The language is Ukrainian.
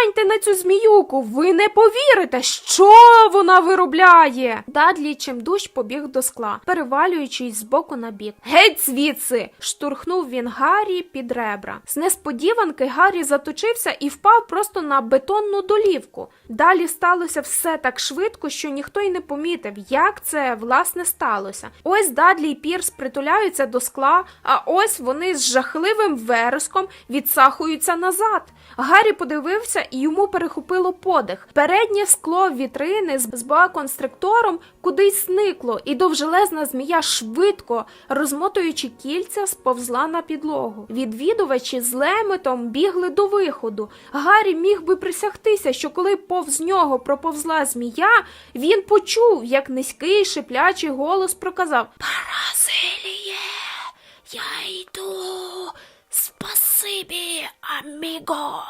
Погляньте на цю зміюку, ви не повірите, що вона виробляє. Дадлі чимдуж побіг до скла, перевалюючись з боку на бік. Геть звідси! штурхнув він Гаррі під ребра. З несподіванки Гаррі заточився і впав просто на бетонну долівку. Далі сталося все так швидко, що ніхто й не помітив, як це власне сталося. Ось Дадлі і Пірс притуляються до скла, а ось вони з жахливим вереском відсахуються назад. Гаррі подивився і йому перехопило подих. Переднє скло вітрини з боа-констриктором кудись зникло, і довжелезна змія швидко, розмотуючи кільця, сповзла на підлогу. Відвідувачі з леметом бігли до виходу. Гаррі міг би присягтися, що коли повз нього проповзла змія, він почув, як низький шиплячий голос проказав Паразиліє, я йду. Спасибі, аміго.